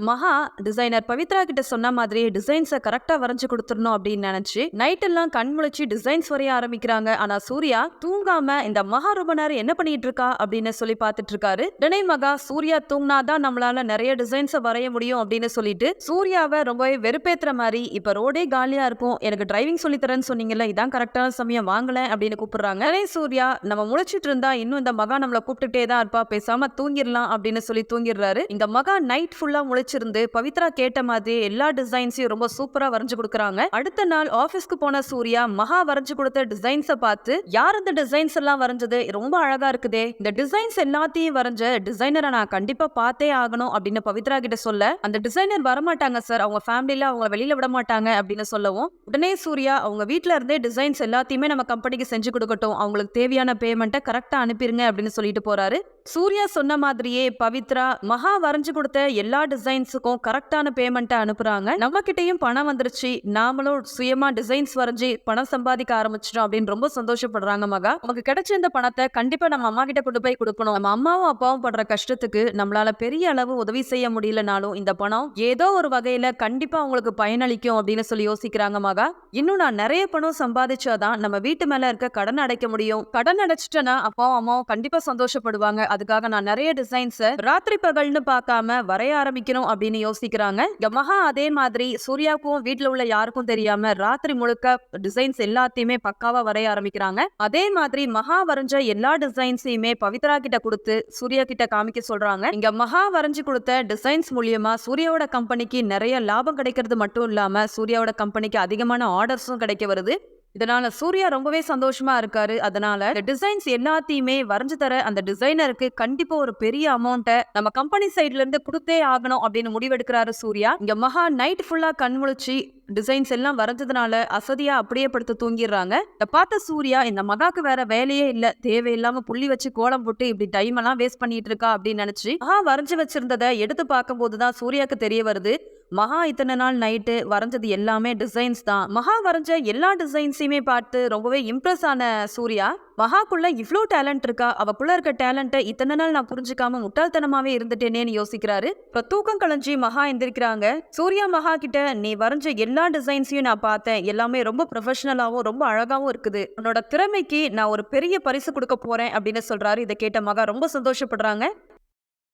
மகா டிசைனர் பவித்ரா கிட்ட சொன்ன மாதிரி டிசைன்ஸை கரெக்டாக வரைஞ்சு கொடுத்துடணும் அப்படின்னு நினைச்சு நைட் எல்லாம் கண் முழிச்சு டிசைன்ஸ் வரைய ஆரம்பிக்கிறாங்க. ஆனா சூர்யா தூங்காம இந்த மகா ரொம்ப நேரம் என்ன பண்ணிட்டு இருக்கா அப்படின்னு சொல்லி பார்த்துட்டு இருக்காரு. டனே மகா சூர்யா தூங்கினாதான் நம்மளால நிறைய டிசைன்ஸை வரைய முடியும் அப்படின்னு சொல்லிட்டு சூர்யாவை ரொம்பவே வெறுப்பேத்துற மாதிரி இப்ப ரோடே காலியா இருக்கும். எனக்கு டிரைவிங் சொல்லி தரேன்னு சொன்னீங்கல்ல இதான் கரெக்டான சமயம் வாங்கல அப்படின்னு கூப்பிடுறாங்க. டனே சூர்யா நம்ம முழிச்சிட்டு இருந்தா இன்னும் இந்த மகா நம்மளை கூப்பிட்டுட்டே தான் இருப்பா பேசாம தூங்கிடலாம் அப்படின்னு சொல்லி தூங்கிடுறாரு. இந்த மகா நைட் ஃபுல்லா முழிச்சிருந்து பவித்ரா கேட்ட மாதிரி எல்லா டிசைன்ஸையும் ரொம்ப சூப்பரா வரைஞ்சு கொடுக்குறாங்க. அடுத்த நாள் ஆபீஸ்க்கு போன சூர்யா மகா வரைஞ்சு கொடுத்த டிசைன்ஸை பார்த்து யார் இந்த டிசைன்ஸ் எல்லாம் வரைஞ்சது? ரொம்ப அழகா இருக்குதே. இந்த டிசைன்ஸ் எல்லாத்தையும் வரைஞ்ச டிசைனரை நான் கண்டிப்பா பார்த்தே ஆகணும் அப்படின்னு பவித்ரா கிட்ட சொல்ல அந்த டிசைனர் வரமாட்டாங்க சார் அவங்க ஃபேமிலியில அவங்க வெளியில விட மாட்டாங்க அப்படின்னு சொல்லவும் உடனே சூர்யா அவங்க வீட்ல இருந்தே டிசைன்ஸ் எல்லாத்தையுமே நம்ம கம்பெனிக்கு செஞ்சு கொடுக்கட்டும். அவங்களுக்கு தேவையான பேமெண்ட்டை கரெக்டா அனுப்பிடுங்க அப்படின்னு சொல்லிட்டு போறாரு. சூர்யா சொன்ன மாதிரியே பவித்ரா மகா வரைஞ்சு கொடுத்த எல்லா டிசைன்ஸுக்கும் கரெக்டான பேமெண்ட்டை அனுப்புறாங்க. நம்ம கிட்டேயும் பணம் வந்துருச்சு. நாமளும் சுயமாக டிசைன்ஸ் வரைஞ்சி பணம் சம்பாதிக்க ஆரம்பிச்சிட்டோம் அப்படின்னு ரொம்ப சந்தோஷப்படுறாங்க மகா. நமக்கு கிடைச்ச இந்த பணத்தை கண்டிப்பாக நம்ம அம்மா கிட்ட கொண்டு போய் கொடுக்கணும். நம்ம அம்மாவும் அப்பாவும் படுற கஷ்டத்துக்கு நம்மளால பெரிய அளவு உதவி செய்ய முடியலனாலும் இந்த பணம் ஏதோ ஒரு வகையில கண்டிப்பாக அவங்களுக்கு பயனளிக்கும் அப்படின்னு சொல்லி யோசிக்கிறாங்க மகா. இன்னும் நான் நிறைய பணம் சம்பாதிச்சாதான் நம்ம வீட்டு மேல இருக்க கடன் அடைக்க முடியும். கடன் அடைச்சிட்டேன்னா அப்பாவும் அம்மாவும் கண்டிப்பா சந்தோஷப்படுவாங்க. அதுக்காக நான் நிறைய டிசைன்ஸ் ராத்திரி பகல்னு பார்க்காம வரைய ஆரம்பிக்கணும். அப்படின்னு யோசிக்கிறாங்க. இங்க மகா அதே மாதிரி சூர்யாவுக்கும் வீட்ல உள்ள யாருக்கும் தெரியாம ராத்திரி முழுக்க டிசைன்ஸ் எல்லாத்தையுமே பக்காவா வரைய ஆரம்பிக்கிறாங்க. அதே மாதிரி மகா வரைஞ்ச எல்லா டிசைன்ஸையுமே பவித்ரா கிட்ட கொடுத்து சூர்யா கிட்ட காமிக்க சொல்றாங்க. இங்க மகா வரைஞ்சு கொடுத்த டிசைன்ஸ் மூலியமா சூர்யாவோட கம்பெனிக்கு நிறைய லாபம் கிடைக்கிறது மட்டும் இல்லாம சூர்யாவோட கம்பெனிக்கு அதிகமான ஆர்டர்ஸும் கிடைக்க வருது. இதனால சூர்யா ரொம்பவே சந்தோஷமா இருக்காரு. அதனால இந்த டிசைன்ஸ் எல்லாத்தையுமே வரைஞ்சு தர அந்த டிசைனருக்கு கண்டிப்பா ஒரு பெரிய அமௌண்ட்டை நம்ம கம்பெனி சைடுல இருந்து கொடுத்தே ஆகணும் அப்படின்னு முடிவெடுக்கிறாரு சூர்யா. இங்க மகா நைட் ஃபுல்லா கண் முழிச்சு டிசைன்ஸ் எல்லாம் வரைஞ்சதுனால அசதியா அப்படியே படுத்து தூங்கிடுறாங்க. இதை பார்த்த சூர்யா இந்த மகாக்கு வேற வேலையே இல்ல. தேவையில்லாம புள்ளி வச்சு கோலம் போட்டு இப்படி டைம் எல்லாம் வேஸ்ட் பண்ணிட்டு இருக்கா அப்படின்னு நினைச்சு மகா வரைஞ்சு வச்சிருந்ததை எடுத்து பார்க்கும்போது தான் சூர்யாக்கு தெரிய வருது. மகா இத்தனை நாள் நைட்டு வரைஞ்சது எல்லாமே டிசைன்ஸ் தான். மகா வரைஞ்ச எல்லா டிசைன்ஸையுமே பார்த்து ரொம்பவே இம்ப்ரெஸ் ஆன சூர்யா. மகாக்குள்ள இவ்வளோ டேலண்ட் இருக்கா? அவக்குள்ள இருக்க டேலண்ட்டை இத்தனை நாள் நான் புரிஞ்சுக்காம முட்டாள்தனமாவே இருந்துட்டேனேன்னு யோசிக்கிறாரு. இப்ப தூக்கம் கலைஞ்சி மகா எந்திரிக்கிறாங்க. சூர்யா மகா கிட்ட நீ வரைஞ்ச எல்லா டிசைன்ஸையும் நான் பார்த்தேன். எல்லாமே ரொம்ப ப்ரொஃபஷனலாகவும் ரொம்ப அழகாவும் இருக்குது. உன்னோட திறமைக்கு நான் ஒரு பெரிய பரிசு கொடுக்க போறேன் அப்படின்னு சொல்றாரு. இதை கேட்ட மகா ரொம்ப சந்தோஷப்படுறாங்க.